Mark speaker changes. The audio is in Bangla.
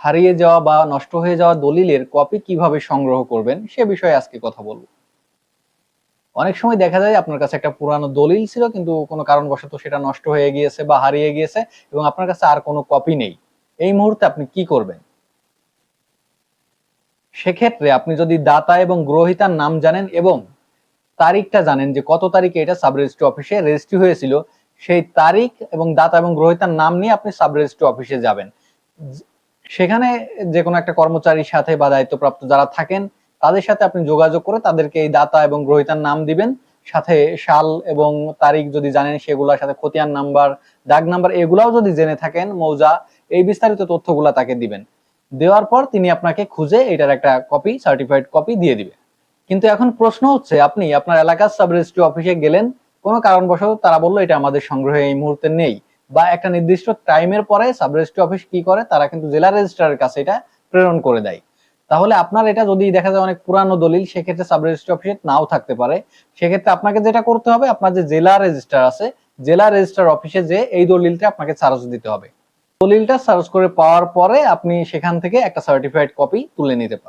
Speaker 1: হারিয়ে যাওয়া বা নষ্ট হয়ে যাওয়া দলিলের কপি কীভাবে সংগ্রহ করবেন, সে বিষয়ে আজকে কথা বলব। অনেক সময় দেখা যায় আপনার কাছে একটা পুরানো দলিল ছিল, কিন্তু কোনো কারণবশত সেটা নষ্ট হয়ে গিয়েছে বা হারিয়ে গিয়েছে এবং আপনার কাছে আর কোনো কপি নেই। এই মুহূর্তে আপনি কি করবেন? সেক্ষেত্রে আপনি যদি দাতা এবং গ্রহিতার নাম জানেন এবং তারিখটা জানেন যে কত তারিখে এটা সাব রেজিস্ট্রি অফিসে রেজিস্ট্রি হয়েছিল, সেই তারিখ এবং দাতা এবং গ্রহিতার নাম নিয়ে আপনি সাব রেজিস্ট্রি অফিসে যাবেন। সেখানে যে কোনো একটা কর্মচারীর সাথে বা দায়িত্বপ্রাপ্ত যারা থাকেন, তাদের সাথে আপনি যোগাযোগ করে তাদেরকে এই দাতা এবং গ্রহিতার নাম দিবেন। সাথে সাল এবং তারিখ যদি জানেন সেগুলোর সাথে খতিয়ান নাম্বার, দাগ নাম্বার এগুলাও যদি জেনে থাকেন, মৌজা, এই বিস্তারিত তথ্যগুলা তাকে দিবেন। দেওয়ার পর তিনি আপনাকে খুঁজে এটার একটা কপি সার্টিফাইড কপি দিয়ে দিবে। কিন্তু এখন প্রশ্ন হচ্ছে, আপনি আপনার এলাকার সাব রেজিস্ট্রি অফিসে গেলেন, কোনো কারণবশত তারা বলল, এটা আমাদের সংগ্রহে এই মুহূর্তে নেই। বা একটা নির্দিষ্ট টাইমের পরে সাব রেজিস্ট্রি অফিস কি করে, তারা কিন্তু জেলা রেজিস্ট্রারের কাছে এটা প্রেরণ করে দেয়। তাহলে আপনার এটা যদি দেখা যায় অনেক পুরানো দলিল, সেক্ষেত্রে সাব রেজিস্ট্রি অফিসে নাও থাকতে পারে। সেক্ষেত্রে আপনাকে যেটা করতে হবে, আপনার যে জেলা রেজিস্ট্রার আছে, জেলা রেজিস্ট্রার অফিসে যে এই দলিলটা আপনাকে চার্জ দিতে হবে। দলিলটা সার্চ করে পাওয়ার পরে আপনি সেখান থেকে একটা সার্টিফাইড কপি তুলে নিতে পারেন